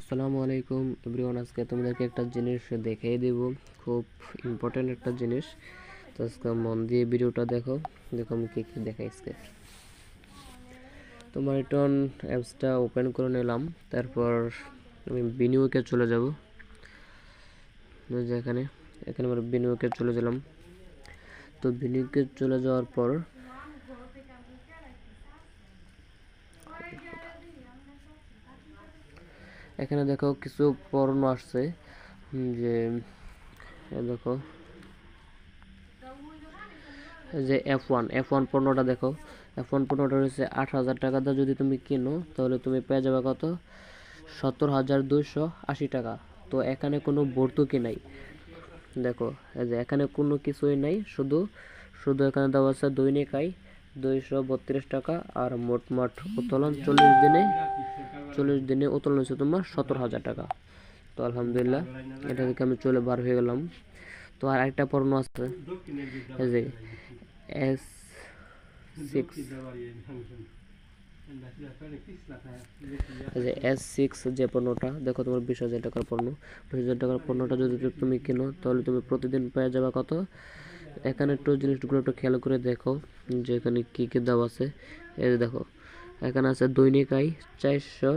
আসসালামু আলাইকুম এভরিওয়ান, আজকে তোমাদেরকে একটা জিনিস দেখিয়ে দেব। খুব ইম্পর্টেন্ট একটা জিনিস। তো আজকে মন দিয়ে ভিডিওটা দেখো দেখো আমি কী কী দেখাই আজকে। তোমার রিটার্ন অ্যাপসটা ওপেন করে নিলাম, তারপর আমি বিনিয়োগে চলে যাব। এখানে এখানে আমার বিনিয়োগে চলে গেলাম। তো বিনিয়োগে চলে যাওয়ার পর এখানে দেখো কিছু পণ্য আসছে। যে দেখো। যে এফ ওয়ান এফ ওয়ান পণ্যটা দেখো। এফ ওয়ান পণ্যটা রয়েছে আট হাজার টাকা। দিয়ে যদি তুমি কিনো, তাহলে তুমি পেয়ে যাবে কত? সত্তর হাজার দুইশো আশি টাকা। তো এখানে কোনো ভর্তুকি নাই। দেখো যে এখানে কোনো কিছুই নাই। শুধু শুধু এখানে দেওয়া আছে দৈনিক আয় দুইশো বত্রিশ টাকা। আর মোটমাট উত্তোলন চল্লিশ দিনে চল্লিশ দিনে উত্তোলন হয়েছে তোমার সত্তর হাজার টাকা। তো আলহামদুলিল্লাহ, এটা থেকে আমি চলে বার হয়ে গেলাম। তো আর একটা পণ্য আছে যে এস সিক্স যে এস সিক্স যে পণ্যটা, দেখো তোমার বিশ হাজার টাকার পণ্য। বিশ হাজার টাকার পণ্যটা যদি তুমি কেনো, তাহলে তুমি প্রতিদিন পেয়ে যাবে কত? এখানে একটু জিনিসগুলো একটু খেয়াল করে দেখো যে এখানে কী কী দাম আছে। এই দেখো এখানে আছে দৈনিক আয় চারশো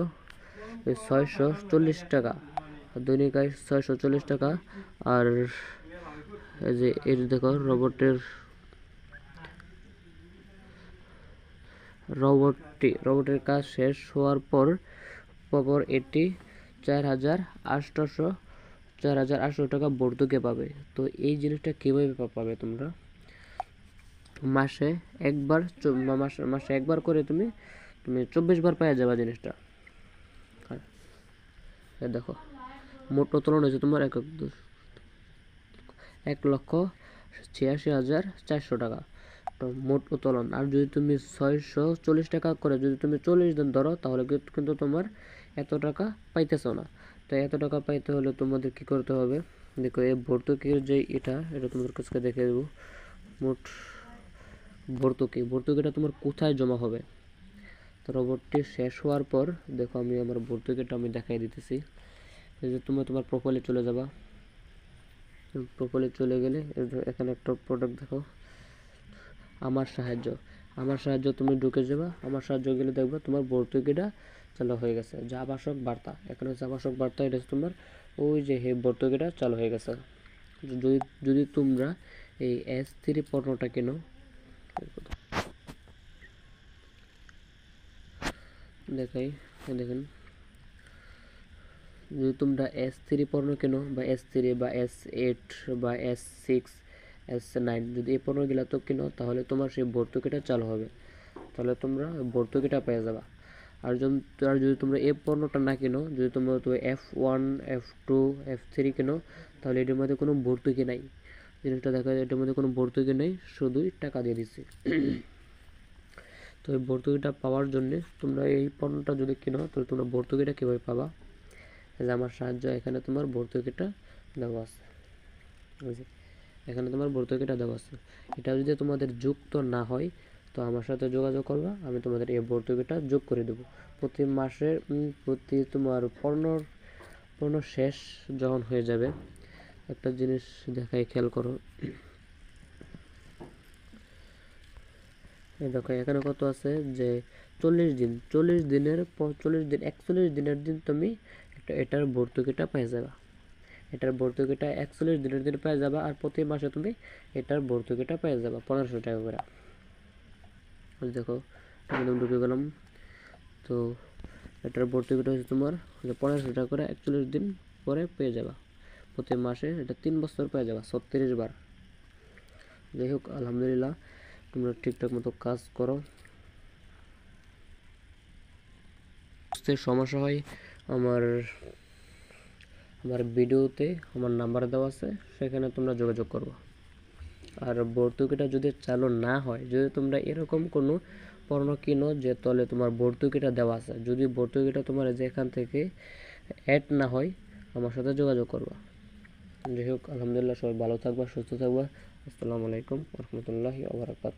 ছয়শো চল্লিশ টাকা। দৈনিক আয় ছয়শো চল্লিশ টাকা। আর এই যে এর দেখো, রোবটের রোবটটি, রোবটের কাজ শেষ হওয়ার পর পর এটি চার হাজার আটশোশো চার হাজার আটশো টাকা ভর্তুকে পাবে। তো এই জিনিসটা কীভাবে পাবে তোমরা? মাসে একবার মাসে মাসে একবার করে তুমি তুমি চব্বিশ বার পাওয়া যাবে জিনিসটা। দেখো, মোট উত্তোলন হয়েছে তোমার এক এক লক্ষ ছিয়াশি হাজার চারশো টাকা। তো মোট উত্তোলন আর যদি তুমি ছয়শো চল্লিশ টাকা করে যদি তুমি চল্লিশ দিন ধরো, তাহলে কিন্তু তোমার এত টাকা পাইতেছো না। তো এত টাকা পাইতে হলে তোমাদের কি করতে হবে? দেখো, এই ভর্তুকির যে এটা এটা তোমাদের কাছে দেখে দেবো। মোট ভর্তুকি। ভর্তুকিটা তোমার কোথায় জমা হবে? রোবটটি শেষ হওয়ার পর, দেখো আমি আমার ভর্তুকিটা আমি দেখাই দিতেছি। এই যে তুমি তোমার প্রোফাইলে চলে যাবা। প্রোফাইলে চলে গেলে এখানে একটা প্রোডাক্ট দেখো। আমার সাহায্য। আমার সাহায্য তুমি ঢুকে যাবা। আমার সাহায্য গেলে দেখবা তোমার ভর্তুকিটা চালু হয়ে গেছে। যা আবাসক বার্তা। এখানে হচ্ছে আবাসক বার্তা, এটা তোমার ওই যে হে ভর্তুকিটা চালু হয়ে গেছে। যদি যদি তোমরা এই এস থ্রি পণ্যটা কেনো দেখাই দেখেন। যদি তোমরা এস থ্রি পণ্য কেনো, বা এস থ্রি বা এস এইট বা এস সিক্স এস নাইন যদি এই পণ্যগুলো তো কিনো, তাহলে তোমার সেই ভর্তুকিটা চালু হবে। তাহলে তোমরা ভর্তুকিটা পেয়ে যাবা। আর যদি আর যদি তোমরা এই পণ্যটা না কেনো, যদি তোমরা তো F one F two F three কেনো, তাহলে এটির মধ্যে কোনো ভর্তুকি নাই। জিনিসটা দেখা যায়, এটার মধ্যে কোনো ভর্তুকি নেই, শুধুই টাকা দিয়ে দিচ্ছি। তো এই ভর্তুকিটা পাওয়ার জন্যে তোমরা এই পণ্যটা যদি কিনো, তাহলে তোমরা ভর্তুকিটা কীভাবে পাবা? যে আমার সাহায্য, এখানে তোমার ভর্তুকিটা দেওয়া আছে। বুঝলি এখানে তোমার ভর্তুকিটা দেওয়া আছে। এটা যদি তোমাদের যুক্ত না হয়, তো আমার সাথে যোগাযোগ করবা, আমি তোমাদের এই ভর্তুকিটা যোগ করে দেবো। প্রতি মাসে প্রতি তোমার পণ্য পণ্য শেষ যখন হয়ে যাবে, একটা জিনিস দেখাই খেয়াল করো। দেখো, এখানে কত আছে? যে চল্লিশ দিন। চল্লিশ দিনের চল্লিশ দিন, একচল্লিশ দিনের দিন তুমি এটার ভর্তুকিটা পেয়ে যাবা। এটার ভর্তুকিটা একচল্লিশ দিনের দিন পেয়ে যাবা আর প্রতি মাসে তুমি এটার ভর্তুকিটা পেয়ে যাবা পনেরোশো টাকা করে। দেখো একদম ঢুকে গেলাম। তো এটার ভর্তুকিটা হচ্ছে তোমার পনেরোশো টাকা করে একচল্লিশ দিন পরে পেয়ে যাবা। প্রতি মাসে এটা তিন বছর পেয়ে যাবা, ছত্রিশ বার। যাই হোক, আলহামদুলিল্লাহ। তোমরা ঠিকঠাক মতো কাজ করো। বুঝতে সমস্যা হয়, আমার আমার ভিডিওতে আমার নাম্বার দেওয়া আছে, সেখানে তোমরা যোগাযোগ করব। আর ভর্তুকিটা যদি চালু না হয়, যদি তোমরা এরকম কোনো পণ্য কিনো যে তলে তোমার ভর্তুকিটা দেওয়া আছে, যদি ভর্তুকিটা তোমার যেখান থেকে অ্যাড না হয়, আমার সাথে যোগাযোগ করবা। যাই হোক আলহামদুলিল্লাহ সবাই ভালো থাকবা সুস্থ থাকবা। আসসালামু আলাইকুম রহমতুল্লাহি আবরাকাত